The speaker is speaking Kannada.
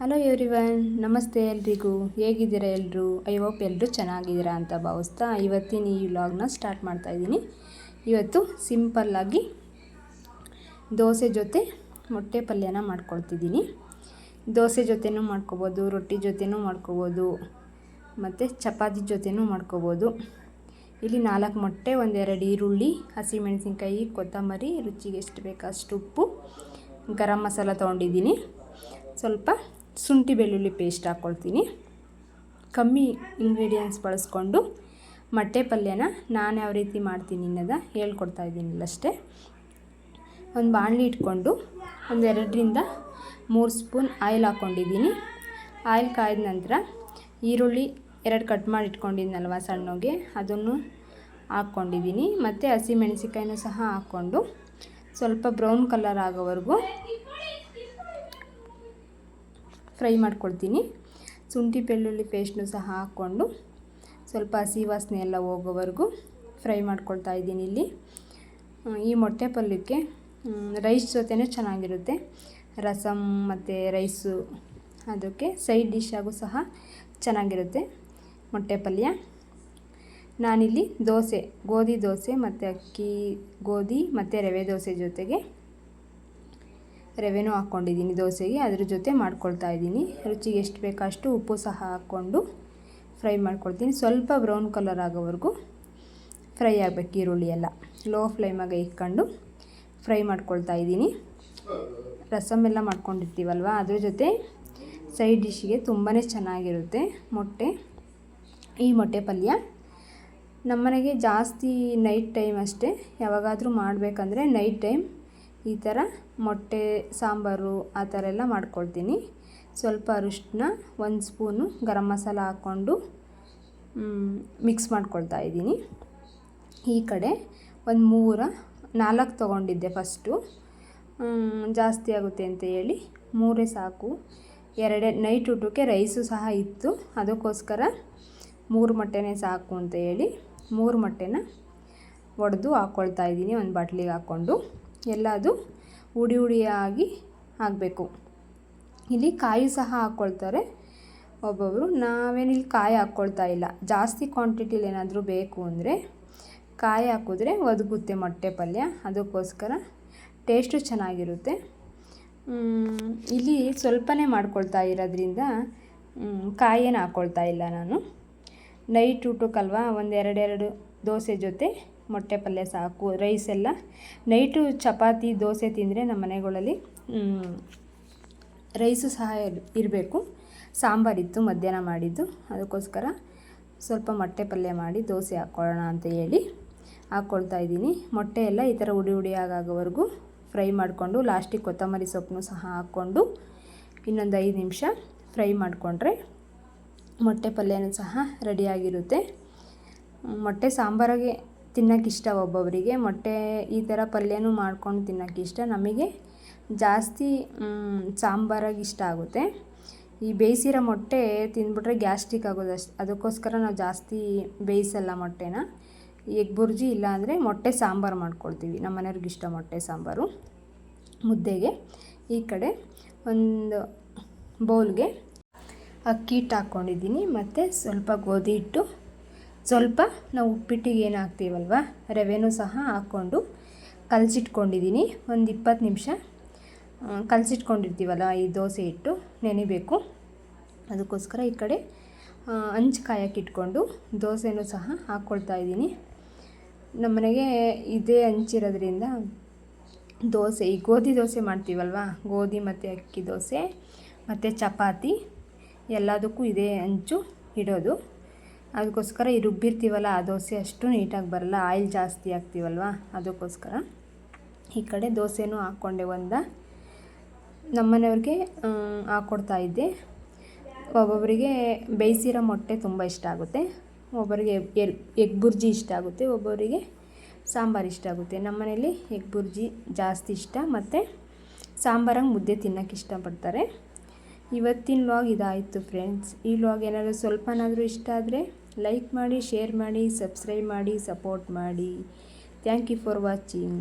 ಹಲೋ ಎವ್ರಿವನ್ ನಮಸ್ತೆ ಎಲ್ರಿಗೂ. ಹೇಗಿದ್ದೀರಾ ಎಲ್ಲರೂ ಐ ಹೋಪ್ ಎಲ್ಲರೂ ಚೆನ್ನಾಗಿದ್ದೀರಾ ಅಂತ ಭಾವಿಸ್ತಾ ಇವತ್ತಿನ ಈ ವ್ಲಾಗ್ನ ಸ್ಟಾರ್ಟ್ ಮಾಡ್ತಾಯಿದ್ದೀನಿ ಇವತ್ತು ಸಿಂಪಲ್ಲಾಗಿ ದೋಸೆ ಜೊತೆ ಮೊಟ್ಟೆ ಪಲ್ಯನ ಮಾಡ್ಕೊಳ್ತಿದ್ದೀನಿ. ದೋಸೆ ಜೊತೆನೂ ಮಾಡ್ಕೋಬೋದು, ರೊಟ್ಟಿ ಜೊತೆನೂ ಮಾಡ್ಕೋಬೋದು, ಮತ್ತು ಚಪಾತಿ ಜೊತೆನೂ ಮಾಡ್ಕೋಬೋದು. ಇಲ್ಲಿ ನಾಲ್ಕು ಮೊಟ್ಟೆ, ಒಂದೆರಡು ಈರುಳ್ಳಿ ಹಸಿಮೆಣಸಿನ್ಕಾಯಿ ಕೊತ್ತಂಬರಿ, ರುಚಿಗೆ ಎಷ್ಟು ಬೇಕು ಅಷ್ಟು ಉಪ್ಪು, ಗರಂ ಮಸಾಲ ತೊಗೊಂಡಿದ್ದೀನಿ. ಸ್ವಲ್ಪ ಶುಂಠಿ ಬೆಳ್ಳುಳ್ಳಿ ಪೇಸ್ಟ್ ಹಾಕ್ಕೊಳ್ತೀನಿ ಕಮ್ಮಿ ಇಂಗ್ರೀಡಿಯೆಂಟ್ಸ್ ಬಳಸ್ಕೊಂಡು ಮೊಟ್ಟೆ ಪಲ್ಯನ ನಾನು ಯಾವ ರೀತಿ ಮಾಡ್ತೀನಿ ಅನ್ನೋದ ಹೇಳ್ಕೊಡ್ತಾ ಅಷ್ಟೇ. ಒಂದು ಬಾಣಲಿ ಇಟ್ಕೊಂಡು ಒಂದೆರಡರಿಂದ ಮೂರು ಸ್ಪೂನ್ ಆಯಿಲ್ ಹಾಕ್ಕೊಂಡಿದ್ದೀನಿ ಆಯಿಲ್ ಕಾಯ್ದ ನಂತರ ಈರುಳ್ಳಿ ಎರಡು ಕಟ್ ಮಾಡಿ ಇಟ್ಕೊಂಡಿದ್ನಲ್ವ ಸಣ್ಣಗೆ, ಅದನ್ನು ಹಾಕ್ಕೊಂಡಿದ್ದೀನಿ ಮತ್ತು ಹಸಿಮೆಣಸಿಕಾಯಿನೂ ಸಹ ಹಾಕ್ಕೊಂಡು ಸ್ವಲ್ಪ ಬ್ರೌನ್ ಕಲರ್ ಆಗೋವರೆಗೂ ಫ್ರೈ ಮಾಡ್ಕೊಳ್ತೀನಿ ಶುಂಠಿ ಬೆಳ್ಳುಳ್ಳಿ ಪೇಸ್ಟ್ನು ಸಹ ಹಾಕ್ಕೊಂಡು ಸ್ವಲ್ಪ ಹಸಿ ವಾಸನೆ ಎಲ್ಲ ಹೋಗೋವರೆಗೂ ಫ್ರೈ ಮಾಡ್ಕೊಳ್ತಾ ಇದ್ದೀನಿ ಇಲ್ಲಿ. ಈ ಮೊಟ್ಟೆ ಪಲ್ಯಕ್ಕೆ ರೈಸ್ ಜೊತೆನೇ ಚೆನ್ನಾಗಿರುತ್ತೆ. ರಸಮ್ ಮತ್ತು ರೈಸು ಅದಕ್ಕೆ ಸೈಡ್ ಡಿಶ್ಶಾಗೂ ಸಹ ಚೆನ್ನಾಗಿರುತ್ತೆ ಮೊಟ್ಟೆ ಪಲ್ಯ. ನಾನಿಲ್ಲಿ ದೋಸೆ, ಗೋಧಿ ದೋಸೆ ಮತ್ತು ಅಕ್ಕಿ, ಗೋಧಿ ಮತ್ತು ರವೆ ದೋಸೆ ಜೊತೆಗೆ ರವೆನೂ ಹಾಕ್ಕೊಂಡಿದ್ದೀನಿ, ದೋಸೆಗೆ. ಅದ್ರ ಜೊತೆ ಮಾಡ್ಕೊಳ್ತಾ ಇದ್ದೀನಿ. ರುಚಿಗೆ ಎಷ್ಟು ಬೇಕೋ ಅಷ್ಟು ಉಪ್ಪು ಸಹ ಹಾಕ್ಕೊಂಡು ಫ್ರೈ ಮಾಡ್ಕೊಳ್ತೀನಿ. ಸ್ವಲ್ಪ ಬ್ರೌನ್ ಕಲರ್ ಆಗೋವರೆಗೂ ಫ್ರೈ ಆಗಬೇಕು ಈರುಳ್ಳಿ ಎಲ್ಲ. ಲೋ ಫ್ಲೇಮಾಗೆ ಇಟ್ಕೊಂಡು ಫ್ರೈ ಮಾಡ್ಕೊಳ್ತಾ ಇದ್ದೀನಿ. ರಸಮ್ ಎಲ್ಲ ಮಾಡ್ಕೊಂಡಿರ್ತೀವಲ್ವ? ಅದ್ರ ಜೊತೆ ಸೈಡ್ ಡಿಶ್ಗೆ ತುಂಬಾ ಚೆನ್ನಾಗಿರುತ್ತೆ ಮೊಟ್ಟೆ. ಈ ಮೊಟ್ಟೆ ಪಲ್ಯ ನಮ್ಮನೆಗೆ ಜಾಸ್ತಿ ನೈಟ್ ಟೈಮ್ ಅಷ್ಟೇ. ಯಾವಾಗಾದರೂ ಮಾಡಬೇಕಂದ್ರೆ ನೈಟ್ ಟೈಮ್ ಈ ಥರ ಮೊಟ್ಟೆ, ಸಾಂಬಾರು ಆ ಥರ ಎಲ್ಲ ಮಾಡ್ಕೊಳ್ತೀನಿ. ಸ್ವಲ್ಪ ಅರಿಶಿನ ಒಂದು ಸ್ಪೂನು ಗರಂ ಮಸಾಲ ಹಾಕ್ಕೊಂಡು ಮಿಕ್ಸ್ ಮಾಡ್ಕೊಳ್ತಾ ಇದ್ದೀನಿ. ಈ ಕಡೆ ಒಂದು ಮೂರ, ನಾಲ್ಕು ತೊಗೊಂಡಿದ್ದೆ ಫಸ್ಟು. ಜಾಸ್ತಿ ಆಗುತ್ತೆ ಅಂತ ಹೇಳಿ ಮೂರೇ ಸಾಕು. ಎರಡೇ, ನೈಟ್ ಊಟಕ್ಕೆ ರೈಸು ಸಹ ಇತ್ತು. ಅದಕ್ಕೋಸ್ಕರ ಮೂರು ಮೊಟ್ಟೆನೇ ಸಾಕು ಅಂತ ಹೇಳಿ ಮೂರು ಮೊಟ್ಟೆನ ಒಡೆದು ಹಾಕ್ಕೊಳ್ತಾ ಇದ್ದೀನಿ ಒಂದು ಬಾಟ್ಲಿಗೆ ಹಾಕ್ಕೊಂಡು. ಎಲ್ಲ ಅದು ಉಡಿ ಉಡಿಯಾಗಿ ಆಗಬೇಕು. ಇಲ್ಲಿ ಕಾಯಿ ಸಹ ಹಾಕ್ಕೊಳ್ತಾರೆ ಒಬ್ಬೊಬ್ಬರು ನಾವೇನಿಲ್ಲಿ ಕಾಯಿ ಹಾಕ್ಕೊಳ್ತಾ ಇಲ್ಲ. ಜಾಸ್ತಿ ಕ್ವಾಂಟಿಟಿಲಿ ಏನಾದರೂ ಬೇಕು ಅಂದರೆ ಕಾಯಿ ಹಾಕಿದ್ರೆ ಒದಗುತ್ತೆ ಮೊಟ್ಟೆ ಪಲ್ಯ. ಅದಕ್ಕೋಸ್ಕರ ಟೇಸ್ಟು ಚೆನ್ನಾಗಿರುತ್ತೆ. ಇಲ್ಲಿ ಸ್ವಲ್ಪನೇ ಮಾಡ್ಕೊಳ್ತಾ ಇರೋದ್ರಿಂದ ಕಾಯಿಯನ್ನು ಹಾಕ್ಕೊಳ್ತಾ ಇಲ್ಲ ನಾನು. ನೈಟ್ ಊಟಕ್ಕಲ್ವ ಒಂದೆರಡೆರಡು ದೋಸೆ ಜೊತೆ ಮೊಟ್ಟೆ ಪಲ್ಯ ಸಾಕು ರೈಸ್ ಎಲ್ಲ. ನೈಟು ಚಪಾತಿ, ದೋಸೆ ತಿಂದರೆ ನಮ್ಮ ಮನೆಗಳಲ್ಲಿ ರೈಸು ಸಹ ಇರಬೇಕು. ಸಾಂಬಾರಿತ್ತು ಮಧ್ಯಾಹ್ನ ಮಾಡಿದ್ದು. ಅದಕ್ಕೋಸ್ಕರ ಸ್ವಲ್ಪ ಮೊಟ್ಟೆ ಪಲ್ಯ ಮಾಡಿ ದೋಸೆ ಹಾಕ್ಕೊಳ್ಳೋಣ ಅಂತ ಹೇಳಿ ಹಾಕ್ಕೊಳ್ತಾ ಇದ್ದೀನಿ. ಮೊಟ್ಟೆ ಎಲ್ಲ ಈ ಥರ ಉಡಿ ಉಡಿ ಆಗೋವರೆಗೂ ಫ್ರೈ ಮಾಡಿಕೊಂಡು ಲಾಸ್ಟಿಗೆ ಕೊತ್ತಂಬರಿ ಸೊಪ್ಪನ್ನು ಸಹ ಹಾಕ್ಕೊಂಡು ಇನ್ನೊಂದು ಐದು ನಿಮಿಷ ಫ್ರೈ ಮಾಡಿಕೊಂಡ್ರೆ ಮೊಟ್ಟೆ ಪಲ್ಯನೂ ಸಹ ರೆಡಿಯಾಗಿರುತ್ತೆ ಮೊಟ್ಟೆ ಸಾಂಬಾರಿಗೆ ತಿನ್ನೋಕೆ ಇಷ್ಟ ಒಬ್ಬೊಬ್ಬರಿಗೆ. ಮೊಟ್ಟೆ ಈ ಥರ ಪಲ್ಯನೂ ಮಾಡ್ಕೊಂಡು ತಿನ್ನೋಕೆ ಇಷ್ಟ. ನಮಗೆ ಜಾಸ್ತಿ ಸಾಂಬಾರಾಗಿ ಇಷ್ಟ ಆಗುತ್ತೆ. ಈ ಬೇಯಿಸಿರೋ ಮೊಟ್ಟೆ ತಿಂದ್ಬಿಟ್ರೆ ಗ್ಯಾಸ್ಟ್ರಿಕ್ ಆಗೋದು ಅಷ್ಟು, ಅದಕ್ಕೋಸ್ಕರ ನಾವು ಜಾಸ್ತಿ ಬೇಯಿಸಲ್ಲ ಮೊಟ್ಟೆನ. ಎಗ್ ಬುರ್ಜಿ ಇಲ್ಲಾಂದರೆ ಮೊಟ್ಟೆ ಸಾಂಬಾರು ಮಾಡ್ಕೊಳ್ತೀವಿ. ನಮ್ಮ ಮನೆಯವ್ರಿಗೆ ಇಷ್ಟ ಮೊಟ್ಟೆ ಸಾಂಬಾರು. ಮುದ್ದೆಗೆ ಈ ಕಡೆ ಒಂದು ಬೌಲ್ಗೆ ಅಕ್ಕಿ ಹಿಟ್ಟು ಹಾಕ್ಕೊಂಡಿದ್ದೀನಿ ಮತ್ತು ಸ್ವಲ್ಪ ಗೋಧಿ ಹಿಟ್ಟು. ಸ್ವಲ್ಪ ನಾವು ಉಪ್ಪಿಟ್ಟಿಗೆ ಏನು ಹಾಕ್ತೀವಲ್ವ ರವೆನೂ ಸಹ ಹಾಕ್ಕೊಂಡು ಕಲಸಿಟ್ಕೊಂಡಿದ್ದೀನಿ ಒಂದು ಇಪ್ಪತ್ತು ನಿಮಿಷ. ಕಲಸಿಟ್ಕೊಂಡಿರ್ತೀವಲ್ಲ, ಈ ದೋಸೆ ಇಟ್ಟು ನೆನಿಬೇಕು. ಅದಕ್ಕೋಸ್ಕರ ಈ ಕಡೆ ಹಂಚು ಕಾಯಕ್ಕಿಟ್ಕೊಂಡು ದೋಸೆನೂ ಸಹ ಹಾಕ್ಕೊಳ್ತಾ ಇದ್ದೀನಿ. ನಮ್ಮನೆಗೆ ಇದೇ ಹಂಚಿರೋದ್ರಿಂದ ದೋಸೆ, ಈ ಗೋಧಿ ದೋಸೆ ಮಾಡ್ತೀವಲ್ವ? ಗೋಧಿ ಮತ್ತು ಅಕ್ಕಿ ದೋಸೆ, ಮತ್ತು ಚಪಾತಿ, ಎಲ್ಲದಕ್ಕೂ ಇದೇ ಹಂಚು ಇಡೋದು. ಅದಕ್ಕೋಸ್ಕರ ಈ ರುಬ್ಬಿರ್ತೀವಲ್ಲ, ಆ ದೋಸೆ ಅಷ್ಟು ನೀಟಾಗಿ ಬರಲ್ಲ, ಆಯಿಲ್ ಜಾಸ್ತಿ ಹಾಕ್ತೀವಲ್ವ? ಅದಕ್ಕೋಸ್ಕರ ಈ ಕಡೆ ದೋಸೆನೂ ಹಾಕ್ಕೊಂಡೆ ಒಂದ. ನಮ್ಮನೆಯವ್ರಿಗೆ ಹಾಕ್ಕೊಡ್ತಾ ಇದ್ದೆ. ಒಬ್ಬೊಬ್ಬರಿಗೆ ಬೇಯಿಸಿರೋ ಮೊಟ್ಟೆ ತುಂಬ ಇಷ್ಟ ಆಗುತ್ತೆ. ಒಬ್ಬರಿಗೆ ಎಗ್ ಬುರ್ಜಿ ಇಷ್ಟ ಆಗುತ್ತೆ, ಒಬ್ಬೊಬ್ಬರಿಗೆ ಸಾಂಬಾರು ಇಷ್ಟ ಆಗುತ್ತೆ. ನಮ್ಮನೇಲಿ ಎಗ್ ಬುರ್ಜಿ ಜಾಸ್ತಿ ಇಷ್ಟ, ಮತ್ತು ಸಾಂಬಾರಂಗೆ ಮುದ್ದೆ ತಿನ್ನೋಕೆ ಇಷ್ಟಪಡ್ತಾರೆ. ಇವತ್ತಿನ ಲಾಗ್ ಇದಾಯಿತು ಫ್ರೆಂಡ್ಸ್ ಈ ಲಾಗ್ ಏನಾದರೂ ಸ್ವಲ್ಪನಾದರೂ ಇಷ್ಟ ಆದರೆ ಲೈಕ್ ಮಾಡಿ ಶೇರ್ ಮಾಡಿ ಸಬ್ಸ್ಕ್ರೈಬ್ ಮಾಡಿ ಸಪೋರ್ಟ್ ಮಾಡಿ. Thank you for watching